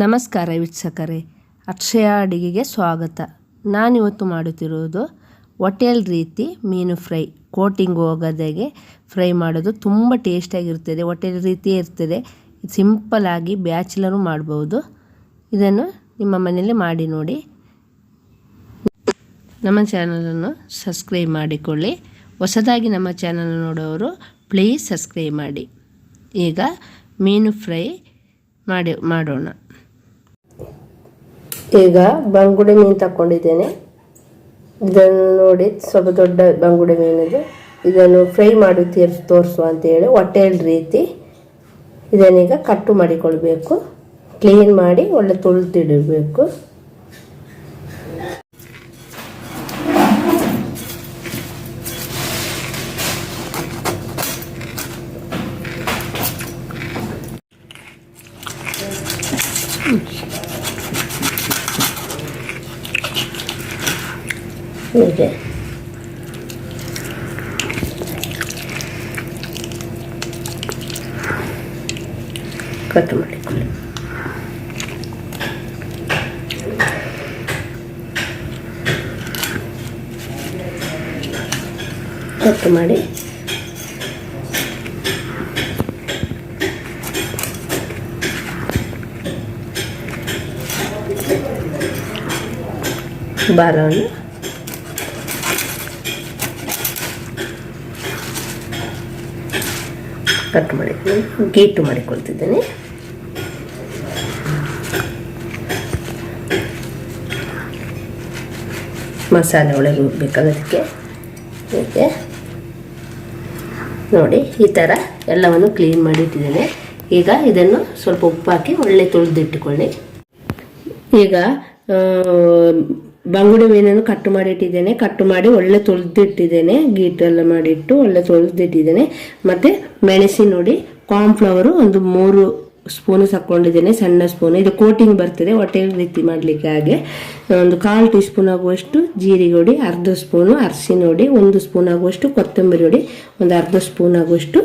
ನಮಸ್ಕಾರ ವೀಕ್ಷಕರೇ, ಅಕ್ಷಯ ಅಡಿಗೆಗೆ ಸ್ವಾಗತ. ನಾನಿವತ್ತು ಮಾಡುತ್ತಿರುವುದು ಹೋಟೆಲ್ ರೀತಿ ಮೀನು ಫ್ರೈ, ಕೋಟಿಂಗ್ ಹೋಗೋದಾಗೆ ಫ್ರೈ ಮಾಡೋದು ತುಂಬ ಟೇಸ್ಟಾಗಿರ್ತದೆ ಹೋಟೆಲ್ ರೀತಿಯೇ ಇರ್ತದೆ. ಸಿಂಪಲಾಗಿ ಬ್ಯಾಚುಲರು ಮಾಡ್ಬೋದು. ಇದನ್ನು ನಿಮ್ಮ ಮನೆಯಲ್ಲಿ ಮಾಡಿ ನೋಡಿ. ನಮ್ಮ ಚಾನಲನ್ನು ಸಬ್ಸ್ಕ್ರೈಬ್ ಮಾಡಿಕೊಳ್ಳಿ. ಹೊಸದಾಗಿ ನಮ್ಮ ಚಾನಲ್ ನೋಡೋರು ಪ್ಲೀಸ್ ಸಬ್ಸ್ಕ್ರೈಬ್ ಮಾಡಿ. ಈಗ ಮೀನು ಫ್ರೈ ಮಾಡಿ, ಮಾಡೋಣ. ಈಗ ಬಂಗುಡೆ ಮೀನು ತಗೊಂಡಿದ್ದೇನೆ ಇದನ್ನು ನೋಡಿ ಸ್ವಲ್ಪ ದೊಡ್ಡ ಬಂಗುಡೆ ಮೀನಿದೆ ಇದನ್ನು ಫ್ರೈ ಮಾಡಿ ತೀರ್ಸ್ ತೋರಿಸುವ ಅಂತೇಳಿ ಹೊಟ್ಟೆಲ್ ರೀತಿ ಇದನ್ನೀಗ ಕಟ್ಟು ಮಾಡಿಕೊಳ್ಬೇಕು. ಕ್ಲೀನ್ ಮಾಡಿ ಒಳ್ಳೆ ತೊಳೆದಿಡಬೇಕು. ಹೀಗೆ ಕಟ್ ಮಾಡಿಕೊಳ್ಳಿ ಕಟ್ ಮಾಡಿ ಬಾರವನ್ನು ಕಟ್ ಮಾಡಿ ಗೇಟು ಮಾಡಿಕೊಳ್ತಿದ್ದೇನೆ. ಮಸಾಲೆ ಒಳಗೆ ರುಬ್ಬೇಕಾಗೋದಕ್ಕೆ ಹೀಗೆ. ನೋಡಿ, ಈ ಥರ ಎಲ್ಲವನ್ನು ಕ್ಲೀನ್ ಮಾಡಿ ಇಟ್ಟಿದ್ದೇನೆ. ಈಗ ಇದನ್ನು ಸ್ವಲ್ಪ ಉಪ್ಪು ಹಾಕಿ ಒಳ್ಳೆ ತೊಳೆದಿಟ್ಟುಕೊಳ್ಳಿ ಈಗ ಬಂಗುಡೆ ಮೀನನ್ನು ಕಟ್ಟು ಮಾಡಿ ಇಟ್ಟಿದ್ದೇನೆ ಕಟ್ಟು ಮಾಡಿ ಒಳ್ಳೆ ತೊಳೆದಿಟ್ಟಿದ್ದೇನೆ. ಗೀಟೆಲ್ಲ ಮಾಡಿಟ್ಟು ಒಳ್ಳೆ ತೊಳೆದಿಟ್ಟಿದ್ದೇನೆ. ಮತ್ತು ಮೆಣಸಿನ ನೋಡಿ ಕಾರ್ನ್ಫ್ಲವರು ಒಂದು ಮೂರು ಸ್ಪೂನು ಸಕ್ಕೊಂಡಿದ್ದೇನೆ ಸಣ್ಣ ಸ್ಪೂನ್ ಇದು ಕೋಟಿಂಗ್ ಬರ್ತದೆ ಹೊಟ್ಟೆ ರೀತಿ ಮಾಡಲಿಕ್ಕೆ ಹಾಗೆ. ಒಂದು ಕಾಲು ಟೀ ಸ್ಪೂನ್ ಆಗುವಷ್ಟು ಜೀರಿಗೆ ಹೊಡಿ ಅರ್ಧ ಸ್ಪೂನು ಅರಸಿನ ಹೊಡಿ ಒಂದು ಸ್ಪೂನ್ ಆಗುವಷ್ಟು ಕೊತ್ತಂಬರಿ ಹೊಡಿ ಒಂದು ಅರ್ಧ ಸ್ಪೂನ್ ಆಗುವಷ್ಟು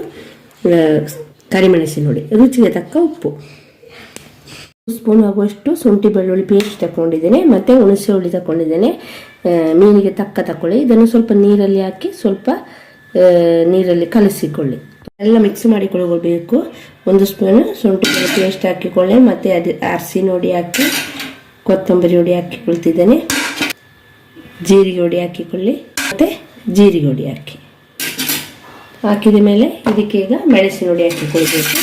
ಕರಿಮೆಣಸಿನ ಹೊಡಿ ರುಚಿಗೆ ತಕ್ಕ ಉಪ್ಪು. ಸ್ಪೂನ್ ಆಗುವಷ್ಟು ಶುಂಠಿ ಬೆಳ್ಳುಳ್ಳಿ ಪೇಸ್ಟ್ ತಗೊಂಡಿದ್ದೇನೆ ಮತ್ತು ಹುಣಸೆ ಹುಳಿ ತಗೊಂಡಿದ್ದೇನೆ ಮೀನಿಗೆ ತಕ್ಕ ತಕೊಳ್ಳಿ ಇದನ್ನು ಸ್ವಲ್ಪ ನೀರಲ್ಲಿ ಹಾಕಿ ಸ್ವಲ್ಪ ನೀರಲ್ಲಿ ಕಲಸಿಕೊಳ್ಳಿ. ಎಲ್ಲ ಮಿಕ್ಸ್ ಮಾಡಿಕೊಳ್ಬೇಕು ಒಂದು ಸ್ಪೂನ್ ಶುಂಠಿ ಬೆಳ್ಳುಳ್ಳಿ ಪೇಸ್ಟ್ ಹಾಕಿಕೊಳ್ಳಿ, ಮತ್ತು ಅದು ಅರಸಿನ ನೋಡಿ ಹಾಕಿ, ಕೊತ್ತಂಬರಿ ಹುಡಿ ಹಾಕಿಕೊಳ್ತಿದ್ದೇನೆ. ಜೀರಿಗೆ ಹುಡಿ ಹಾಕಿಕೊಳ್ಳಿ, ಮತ್ತು ಜೀರಿಗೆ ಹುಡಿ ಹಾಕಿ. ಹಾಕಿದ ಮೇಲೆ ಇದಕ್ಕೆ ಈಗ ಮೆಣಸಿನ ಹುಡಿ ಹಾಕಿಕೊಳ್ಬೇಕು.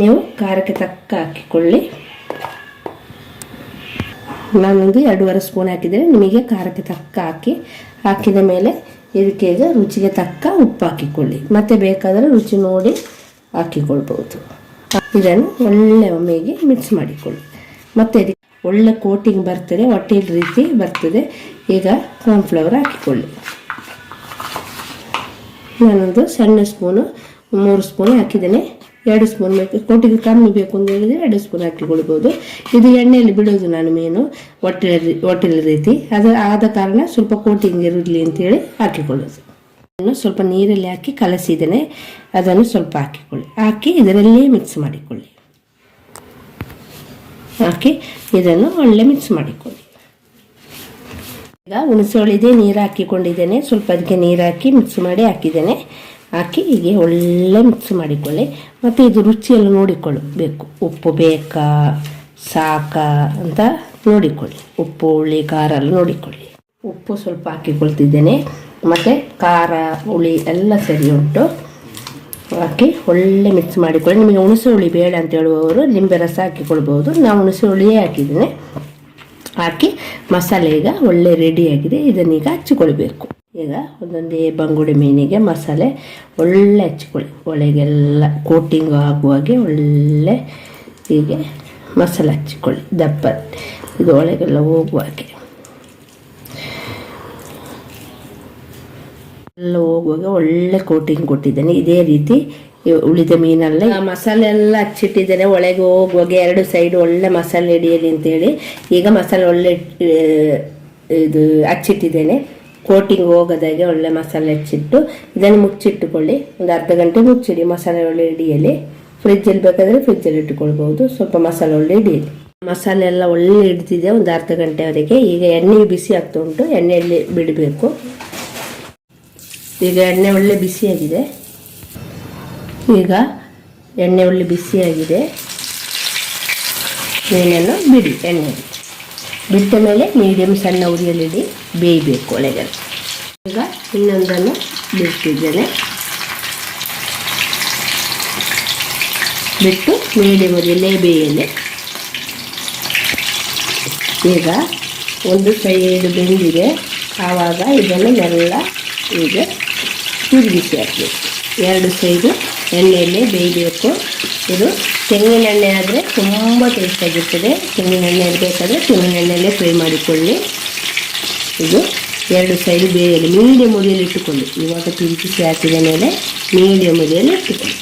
ನೀವು ಖಾರಕ್ಕೆ ತಕ್ಕ ಹಾಕಿಕೊಳ್ಳಿ. ನಾನೊಂದು ಎರಡೂವರೆ ಸ್ಪೂನ್ ಹಾಕಿದರೆ ನಿಮಗೆ ಖಾರಕ್ಕೆ ತಕ್ಕ ಹಾಕಿ, ಹಾಕಿದ ಮೇಲೆ ಇದಕ್ಕೆ ಈಗ ರುಚಿಗೆ ತಕ್ಕ ಉಪ್ಪು ಹಾಕಿಕೊಳ್ಳಿ. ಮತ್ತೆ ಬೇಕಾದರೆ ರುಚಿ ನೋಡಿ ಹಾಕಿಕೊಳ್ಬೋದು ಇದನ್ನು ಒಳ್ಳೆ ಒಮ್ಮೆಗೆ ಮಿಕ್ಸ್ ಮಾಡಿಕೊಳ್ಳಿ. ಮತ್ತೆ ಇದಕ್ಕೆ ಒಳ್ಳೆ ಕೋಟಿಂಗ್ ಬರ್ತದೆ, ಹೊಟ್ಟೆಲ್ ರೀತಿ ಬರ್ತದೆ. ಈಗ ಕಾರ್ನ್ಫ್ಲವರ್ ಹಾಕಿಕೊಳ್ಳಿ. ನಾನೊಂದು ಸಣ್ಣ ಸ್ಪೂನು ಮೂರು ಸ್ಪೂನ್ ಹಾಕಿದ್ದೇನೆ. ಎರಡು ಸ್ಪೂನ್ ಬೇಕು. ಕೋಟಿಗೆ ಕಮ್ಮಿ ಬೇಕು ಅಂತ ಹೇಳಿದರೆ ಎರಡು ಸ್ಪೂನ್ ಹಾಕಿಕೊಳ್ಬೋದು ಇದು ಎಣ್ಣೆಯಲ್ಲಿ ಬಿಡೋದು ನಾನು ಮೀನು ಹೊಟ್ಟೆಲ್ ಹೋಟೆಲ್ ರೀತಿ. ಅದು ಆದ ಕಾರಣ ಸ್ವಲ್ಪ ಕೋಟಿಂಗ್ ಇರಲಿ ಅಂತೇಳಿ ಹಾಕಿಕೊಳ್ಳೋದು. ಸ್ವಲ್ಪ ನೀರಲ್ಲಿ ಹಾಕಿ ಕಲಸಿದ್ದೇನೆ. ಅದನ್ನು ಸ್ವಲ್ಪ ಹಾಕಿಕೊಳ್ಳಿ. ಹಾಕಿ ಇದರಲ್ಲೇ ಮಿಕ್ಸ್ ಮಾಡಿಕೊಳ್ಳಿ. ಹಾಕಿ ಇದನ್ನು ಒಳ್ಳೆ ಮಿಕ್ಸ್ ಮಾಡಿಕೊಳ್ಳಿ. ಈಗ ಹುಣಸೆ ಹುಳಿದೆ, ನೀರು ಹಾಕಿಕೊಂಡಿದ್ದೇನೆ. ಸ್ವಲ್ಪ ಅದಕ್ಕೆ ನೀರು ಹಾಕಿ ಮಿಕ್ಸ್ ಮಾಡಿ ಹಾಕಿದ್ದೇನೆ. ಹಾಕಿ ಹೀಗೆ ಒಳ್ಳೆ ಮಿಕ್ಸ್ ಮಾಡಿಕೊಳ್ಳಿ. ಮತ್ತು ಇದು ರುಚಿಯೆಲ್ಲ ನೋಡಿಕೊಳ್ಳಬೇಕು ಉಪ್ಪು ಬೇಕಾ, ಸಾಕಾ ಅಂತ ನೋಡಿಕೊಳ್ಳಿ. ಉಪ್ಪು, ಹುಳಿ, ಖಾರ ಎಲ್ಲ ನೋಡಿಕೊಳ್ಳಿ. ಉಪ್ಪು ಸ್ವಲ್ಪ ಹಾಕಿಕೊಳ್ತಿದ್ದೇನೆ. ಮತ್ತು ಖಾರ, ಹುಳಿ ಎಲ್ಲ ಸರಿ ಉಂಟು. ಹಾಕಿ ಒಳ್ಳೆ ಮಿಕ್ಸ್ ಮಾಡಿಕೊಳ್ಳಿ. ನಿಮಗೆ ಹುಣಸೆ ಹುಳಿ ಬೇಡ ಅಂತ ಹೇಳುವವರು ನಿಂಬೆ ರಸ ಹಾಕಿಕೊಳ್ಬೋದು ನಾವು ಹುಣಸೆ ಹುಳಿಯೇ ಹಾಕಿದ್ದೇನೆ. ಹಾಕಿ ಮಸಾಲೆ ಈಗ ಒಳ್ಳೆ ರೆಡಿಯಾಗಿದೆ ಇದನ್ನೀಗ ಹಚ್ಚಿಕೊಳ್ಬೇಕು. ಈಗ ಒಂದೊಂದೇ ಬಂಗುಡೆ ಮೀನಿಗೆ ಮಸಾಲೆ ಒಳ್ಳೆ ಹಚ್ಕೊಳ್ಳಿ. ಒಳಗೆಲ್ಲ ಕೋಟಿಂಗ್ ಆಗುವಾಗೆ ಒಳ್ಳೆ ಹೀಗೆ ಮಸಾಲೆ ಹಚ್ಕೊಳ್ಳಿ. ದಪ್ಪ. ಇದು ಒಳಗೆಲ್ಲ ಹೋಗುವಾಗೆ. ಎಲ್ಲ ಹೋಗುವಾಗ ಒಳ್ಳೆ ಕೋಟಿಂಗ್ ಕೊಟ್ಟಿದ್ದೇನೆ. ಇದೇ ರೀತಿ ಉಳಿದ ಮೀನೆಲ್ಲ ಮಸಾಲೆ ಎಲ್ಲ ಹಚ್ಚಿಟ್ಟಿದ್ದೇನೆ. ಒಳಗೆ ಹೋಗುವಾಗ ಎರಡು ಸೈಡ್ ಒಳ್ಳೆ ಮಸಾಲೆ ಹಿಡಿಯಲಿ ಅಂತೇಳಿ ಈಗ ಮಸಾಲೆ ಒಳ್ಳೆ ಇದು ಹಚ್ಚಿಟ್ಟಿದ್ದೇನೆ. ಕೋಟಿಂಗ್ ಹೋಗೋದಾಗೆ ಒಳ್ಳೆ ಮಸಾಲೆ ಹೆಚ್ಚಿಟ್ಟು, ಇದನ್ನು ಮುಚ್ಚಿಟ್ಟುಕೊಳ್ಳಿ. ಒಂದು ಅರ್ಧ ಗಂಟೆ ಮುಚ್ಚಿಡಿ ಮಸಾಲೆ ಒಳ್ಳೆ ಹಿಡಿಯಲಿ. ಫ್ರಿಜ್ಜಲ್ಲಿ ಬೇಕಾದರೆ ಫ್ರಿಜ್ಜಲ್ಲಿ ಇಟ್ಟುಕೊಳ್ಬೋದು ಸ್ವಲ್ಪ ಮಸಾಲೆ ಒಳ್ಳೆ ಹಿಡಿಯಲಿ. ಮಸಾಲೆ ಎಲ್ಲ ಒಳ್ಳೆ ಹಿಡ್ದಿದೆ ಒಂದು ಅರ್ಧ ಗಂಟೆವರೆಗೆ. ಈಗ ಎಣ್ಣೆ ಬಿಸಿ ಆಗ್ತಾ ಉಂಟು. ಎಣ್ಣೆಯಲ್ಲಿ ಬಿಡಬೇಕು. ಈಗ ಎಣ್ಣೆ ಒಳ್ಳೆ ಬಿಸಿಯಾಗಿದೆ. ಈಗ ಎಣ್ಣೆ ಒಳ್ಳೆ ಬಿಸಿಯಾಗಿದೆ. ಮೀನನ್ನು ಬಿಡಿ ಎಣ್ಣೆ ಬಿಟ್ಟ ಮೇಲೆ ಮೀಡಿಯಮ್ ಸಣ್ಣ ಉರಿಯಲ್ಲಿಡಿ ಬೇಯಬೇಕು ಒಳಗಡೆ ಈಗ ಇನ್ನೊಂದನ್ನು ಬಿಟ್ಟಿದ್ದೇನೆ. ಬಿಟ್ಟು ಮೀಡಿಯಮ್ ಉರಿಯಲ್ಲೇ ಬೇಯಲಿ. ಈಗ ಒಂದು ಸೈಡ್ ಬೆಂದಿದೆ. ಆವಾಗ ಇದನ್ನು ಎಲ್ಲ ಈಗ ತಿರುಗಿಸಿ ಹಾಕಬೇಕು. ಎರಡು ಸೈಡು ಎಣ್ಣೆಯಲ್ಲೇ ಬೇಯಬೇಕು. ಇದು ತೆಂಗಿನ ಎಣ್ಣೆ ಆದರೆ ತುಂಬ ಎಣ್ಣೆ ಬೇಕಾದರೆ ತೆಂಗಿನ ಎಣ್ಣೆಯಲ್ಲೇ ಫ್ರೈ ಮಾಡಿಕೊಳ್ಳಿ. ಇದು ಎರಡು ಸೈಡ್ ಬೇಯಲಿ ಮೀಡಿಯಮ್ ಉರಿಯಲ್ಲಿ ಇಟ್ಟುಕೊಳ್ಳಿ. ಇವಾಗ ತಿರುಗಿಸಿ ಹಾಕಿದ ಮೇಲೆ ಮೀಡಿಯಮ್ ಉರಿಯಲ್ಲಿ ಇಟ್ಟುಕೊಳ್ಳಿ.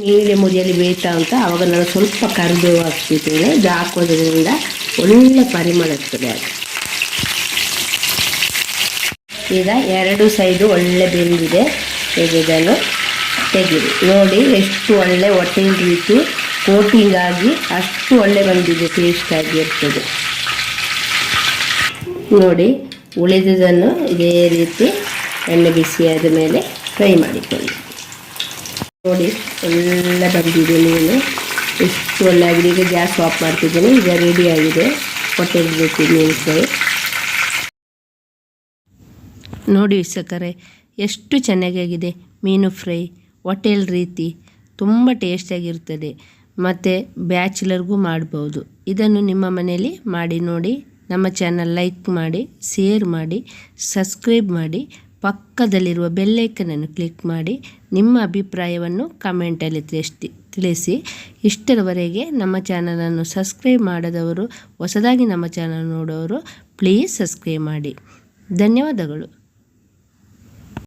ಮೀಡಿಯಂ ಉರಿಯಲ್ಲಿ ಬೇಯ್ತಾ ಅಂತ ಆವಾಗ ನಾನು ಸ್ವಲ್ಪ ಕರಿಬೇವು ಹಾಕ್ತಿದ್ದೇನೆ. ಇದು ಹಾಕೋದ್ರಿಂದ ಒಳ್ಳೆ ಪರಿಮಳ ಇರ್ತದೆ ಅದು. ಈಗ ಎರಡು ಸೈಡು ಒಳ್ಳೆ ಬೆಂದಿದೆ. ಇದನ್ನು? ತೆಗೀರಿ ನೋಡಿ, ಎಷ್ಟು ಒಳ್ಳೆ ಹೊಟ್ಟೆ ರೀತಿ ಕೋಟಿಂಗ್ ಆಗಿ ಅಷ್ಟು ಒಳ್ಳೆ ಬಂದಿದೆ ಟೇಸ್ಟ್ ಆಗಿ ಇರ್ತದೆ. ನೋಡಿ, ಉಳಿದುದನ್ನು ಇದೇ ರೀತಿ ಎಣ್ಣೆ ಬಿಸಿಯಾದ ಮೇಲೆ ಫ್ರೈ ಮಾಡಿಕೊಳ್ಳಿ. ನೋಡಿ, ಎಲ್ಲ ಬಂದಿದೆ ನೀನು ಎಷ್ಟು ಒಳ್ಳೆ ಆಗಿದೆ. ಈಗ ಗ್ಯಾಸ್ ಆಫ್ ಮಾಡ್ತಿದ್ದೀನಿ. ಈಗ ರೆಡಿ ಆಗಿದೆ. ರೀತಿ ಮೀನು ಫ್ರೈ ನೋಡಿ ಸಕ್ಕರೆ ಎಷ್ಟು ಚೆನ್ನಾಗಾಗಿದೆ ಮೀನು ಫ್ರೈ ಹೋಟೆಲ್ ರೀತಿ ತುಂಬ ಟೇಸ್ಟಿಯಾಗಿರ್ತದೆ ಮತ್ತು ಬ್ಯಾಚುಲರ್ಗೂ ಮಾಡ್ಬೋದು. ಇದನ್ನು ನಿಮ್ಮ ಮನೆಯಲ್ಲಿ ಮಾಡಿ ನೋಡಿ, ನಮ್ಮ ಚಾನಲ್ ಲೈಕ್ ಮಾಡಿ ಶೇರ್ ಮಾಡಿ ಸಬ್ಸ್ಕ್ರೈಬ್ ಮಾಡಿ, ಪಕ್ಕದಲ್ಲಿರುವ ಬೆಲ್ಲೈಕನನ್ನು ಕ್ಲಿಕ್ ಮಾಡಿ, ನಿಮ್ಮ ಅಭಿಪ್ರಾಯವನ್ನು ಕಮೆಂಟಲ್ಲಿ ತಿಳಿಸಿ ತಿಳಿಸಿ. ಇಷ್ಟರವರೆಗೆ ನಮ್ಮ ಚಾನಲನ್ನು ಸಬ್ಸ್ಕ್ರೈಬ್ ಮಾಡದವರು, ಹೊಸದಾಗಿ ನಮ್ಮ ಚಾನಲ್ ನೋಡೋರು ಪ್ಲೀಸ್ ಸಬ್ಸ್ಕ್ರೈಬ್ ಮಾಡಿ. ಧನ್ಯವಾದಗಳು.